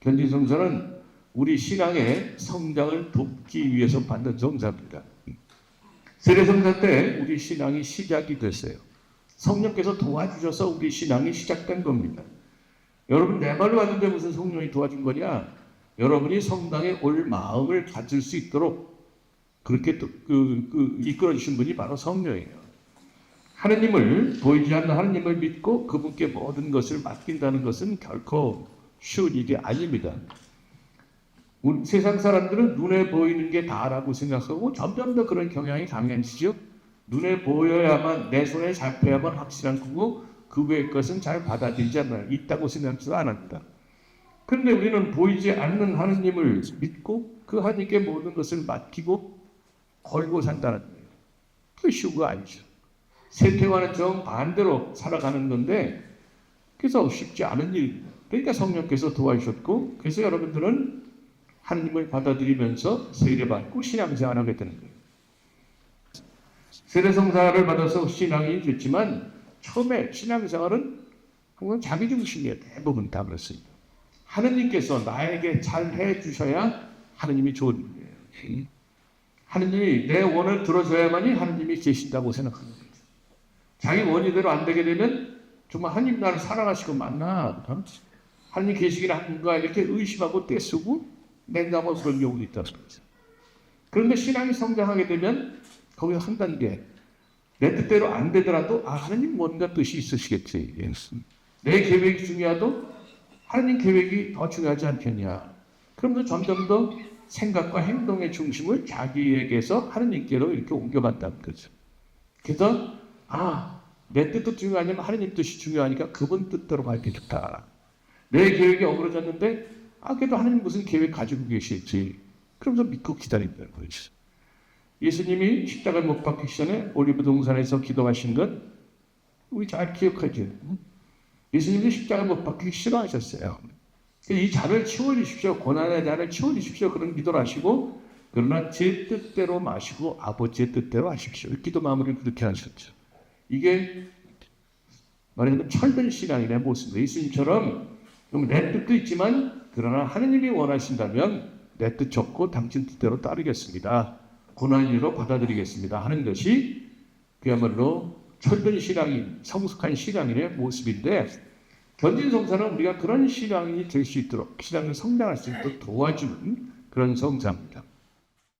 견진성사는 우리 신앙의 성장을 돕기 위해서 받는 성사입니다. 세례성사 때 우리 신앙이 시작이 됐어요. 성령께서 도와주셔서 우리 신앙이 시작된 겁니다. 여러분 내 말로 왔는데 무슨 성령이 도와준 거냐? 여러분이 성당에 올 마음을 가질 수 있도록 그렇게 또, 그, 그 이끌어 주신 분이 바로 성령이에요. 하느님을 보이지 않는 하느님을 믿고 그분께 모든 것을 맡긴다는 것은 결코 쉬운 일이 아닙니다. 우리 세상 사람들은 눈에 보이는 게 다라고 생각하고 점점 더 그런 경향이 강해지죠. 눈에 보여야만 내 손에 잡혀야만 확실한 거고 그 외의 것은 잘 받아들이지 않아요. 있다고 생각지도 않았다. 그런데 우리는 보이지 않는 하느님을 믿고 그 하느님께 모든 것을 맡기고 걸고 산다는 거예요. 그 쉬운 거 아니죠. 세태와는 정반대로 살아가는 건데 그래서 쉽지 않은 일입니다. 그러니까 성령께서 도와주셨고 그래서 여러분들은 하느님을 받아들이면서 세례받고 신앙생활 하게 되는 거예요. 세례성사를 받아서 신앙이 됐지만 처음에 신앙생활은 항상 자기 중심이에요. 대부분 다 그렇습니다. 하느님께서 나에게 잘 해주셔야 하느님이 좋은 거예요. 하느님이 내 원을 들어줘야만이 하느님이 계신다고 생각하는 거예요. 자기 원의대로 안 되게 되면 정말 하느님 나를 사랑하시고 맞나? 어? 하느님 계시긴 한가? 이렇게 의심하고 떼쓰고 냉담하고 그런 경우도 있다는 거죠. 그런데 신앙이 성장하게 되면 거기서 한 단계 내 뜻대로 안 되더라도 아 하느님 뭔가 뜻이 있으시겠지. 예. 내 계획이 중요하도 하느님 계획이 더 중요하지 않겠냐. 그러면서 점점 더 생각과 행동의 중심을 자기에게서 하느님께로 이렇게 옮겨간다는 거죠. 그래서 아, 내 뜻도 중요하냐면 하느님 뜻이 중요하니까 그분 뜻대로 갈게 좋다. 내 계획이 어그러졌는데 아, 그래도 하느님 무슨 계획 가지고 계실지. 그러면서 믿고 기다린다는 거죠. 예수님이 십자가에 못 박히기 전에 올리브 동산에서 기도하신 것 우리 잘 기억하죠. 예수님이 십자가에 못 박히기 싫어하셨어요. 이 잔을 치워주십시오. 고난의 잔을 치워주십시오. 그런 기도를 하시고 그러나 제 뜻대로 마시고 아버지의 뜻대로 하십시오. 기도 마무리를 그렇게 하셨죠. 이게 말하자면 철든 신앙의 모습입니다. 예수님처럼 내 뜻도 있지만 그러나 하느님이 원하신다면 내뜻 접고 당신 뜻대로 따르겠습니다. 고난이로 받아들이겠습니다. 하는 것이 그야말로 철든 신앙인, 성숙한 신앙인의 모습인데 견진 성사는 우리가 그런 신앙이 될 수 있도록 신앙을 성장할 수 있도록 도와주는 그런 성사입니다.